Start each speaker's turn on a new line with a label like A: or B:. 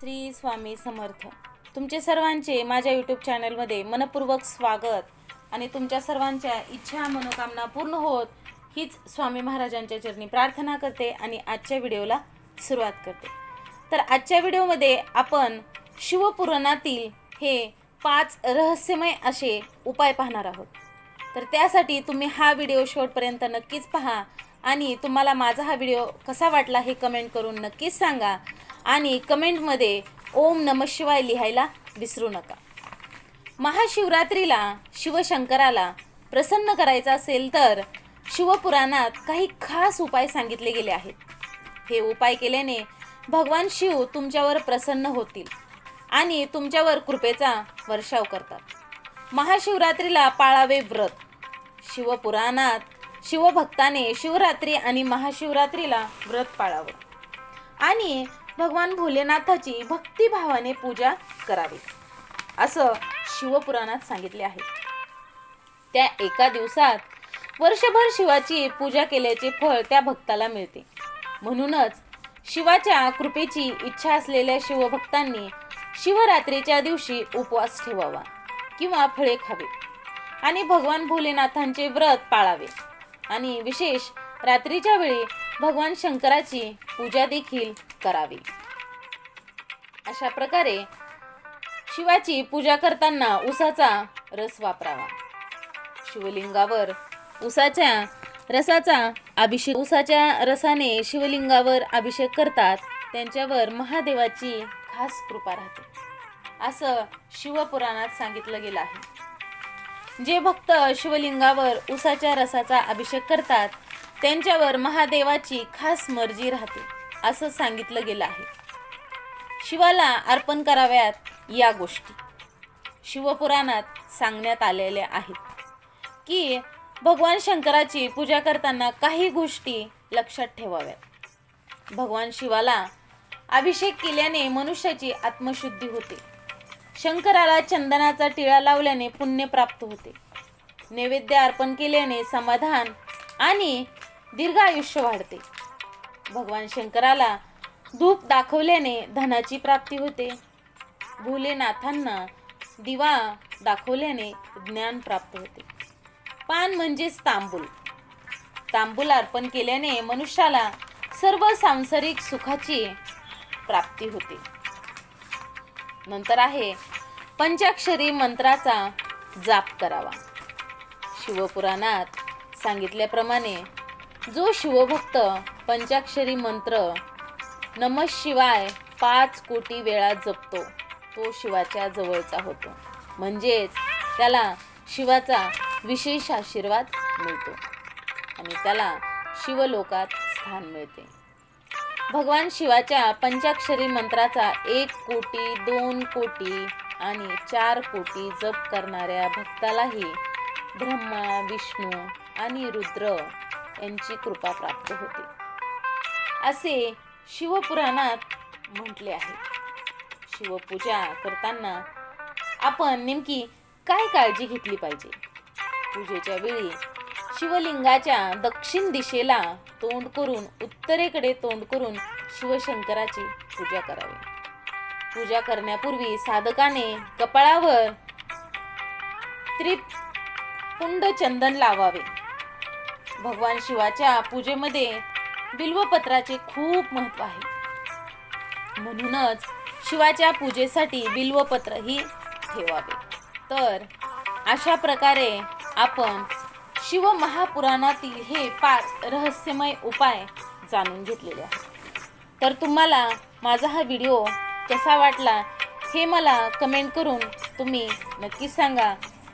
A: श्री स्वामी समर्थ. तुमचे सर्वांचे माझ्या यूट्यूब चॅनलमध्ये मनपूर्वक स्वागत आणि तुमच्या सर्वांच्या इच्छा मनोकामना पूर्ण होत हीच स्वामी महाराजांच्या चरणी प्रार्थना करते आणि आजच्या व्हिडिओला सुरुवात करते. तर आजच्या व्हिडिओमध्ये आपण शिवपुराणातील हे पाच रहस्यमय असे उपाय पाहणार आहोत. तर त्यासाठी तुम्ही हा व्हिडिओ शेवटपर्यंत नक्कीच पहा आणि तुम्हाला माझा हा व्हिडिओ कसा वाटला हे कमेंट करून नक्कीच सांगा. आणि कमेंटमध्ये ओम नम शिवाय लिहायला विसरू नका. महाशिवरात्रीला शिवशंकराला प्रसन्न करायचं असेल तर शिवपुराणात काही खास उपाय सांगितले गेले आहेत. हे उपाय केल्याने भगवान शिव तुमच्यावर प्रसन्न होतील आणि तुमच्यावर कृपेचा वर्षाव करतात. महाशिवरात्रीला पाळावे व्रत. शिवपुराणात शिवभक्ताने शिवरात्री आणि महाशिवरात्रीला व्रत पाळावं. आणि भगवान भोलेनाथाची भक्तिभावाने पूजा करावी. असं शिवपुराणात सांगितले आहे. त्या एका दिवसात वर्षभर शिवाची पूजा केल्याचे फळ त्या भक्ताला मिळते. म्हणूनच शिवाच्या कृपेची इच्छा असलेल्या शिवभक्तांनी शिवरात्रीच्या दिवशी उपवास ठेवावा किंवा फळे खावे आणि भगवान भोलेनाथांचे व्रत पाळावे आणि विशेष रात्रीच्या वेळी भगवान शंकराची पूजा देखील करावी. अशा प्रकारे शिवाची पूजा करताना उसाचा रस वापरावा. शिवलिंगावर उसाच्या रसाचा अभिषेक उसाच्या रसाने शिवलिंगावर अभिषेक करतात त्यांच्यावर महादेवाची खास कृपा राहते. असं शिवपुराणात सांगितलं गेलं आहे. जे भक्त शिवलिंगावर उसाच्या रसाचा अभिषेक करतात त्यांच्यावर महादेवाची खास मर्जी राहते. असं सांगितलं गेलं आहे. शिवाला अर्पण कराव्यात या गोष्टी. शिवपुराणात सांगण्यात आलेल्या आहेत की भगवान शंकराची पूजा करताना काही गोष्टी लक्षात ठेवाव्यात. भगवान शिवाला अभिषेक केल्याने मनुष्याची आत्मशुद्धी होते. शंकराला चंदनाचा टिळा लावल्याने पुण्य प्राप्त होते. नैवेद्य अर्पण केल्याने समाधान आणि दीर्घ आयुष्य वाढते. भगवान शंकराला धूप दाखवल्याने धनाची प्राप्ती होते. भोलेनाथांना दिवा दाखवल्याने ज्ञान प्राप्त होते. पान म्हणजेच तांबूल. तांबूल अर्पण केल्याने मनुष्याला सर्व सांसारिक सुखाची प्राप्ती होते. नंतर आहे पंचाक्षरी मंत्राचा जाप करावा. शिवपुराणात सांगितल्याप्रमाणे जो शिवभक्त पंचाक्षरी मंत्र नम शिवाय पाच कोटी वेळा जपतो तो शिवाच्या जवळचा होतो. म्हणजेच त्याला शिवाचा विशेष आशीर्वाद मिळतो आणि त्याला शिवलोकात स्थान मिळते. भगवान शिवाच्या पंचाक्षरी मंत्राचा एक कोटी दोन कोटी आणि चार कोटी जप करणाऱ्या भक्तालाही ब्रह्मा विष्णू आणि रुद्र यांची कृपा प्राप्त होते. असे शिवपुराणात म्हटले आहे. शिवपूजा करताना आपण नेमकी काय काळजी घेतली पाहिजे? पूजेच्या वेळी शिवलिंगाच्या दक्षिण दिशेला तोंड करून उत्तरेकडे तोंड करून शिवशंकराची पूजा करावी. पूजा करण्यापूर्वी साधकाने कपाळावर त्रिपुंड चंदन लावावे. भगवान शिवाच्या पूजेमध्ये बिल्वपत्राचे खूप महत्त्व आहे. म्हणूनच शिवाच्या पूजेसाठी बिल्वपत्र ही ठेवावे. तर अशा प्रकारे आपण शिव महापुराणातील हे पाच रहस्यमय उपाय जाणून घेतलेले आहेत. तर तुम्हाला माझा हा व्हिडिओ कसा वाटला हे मला कमेंट करून तुम्ही नक्कीच सांगा.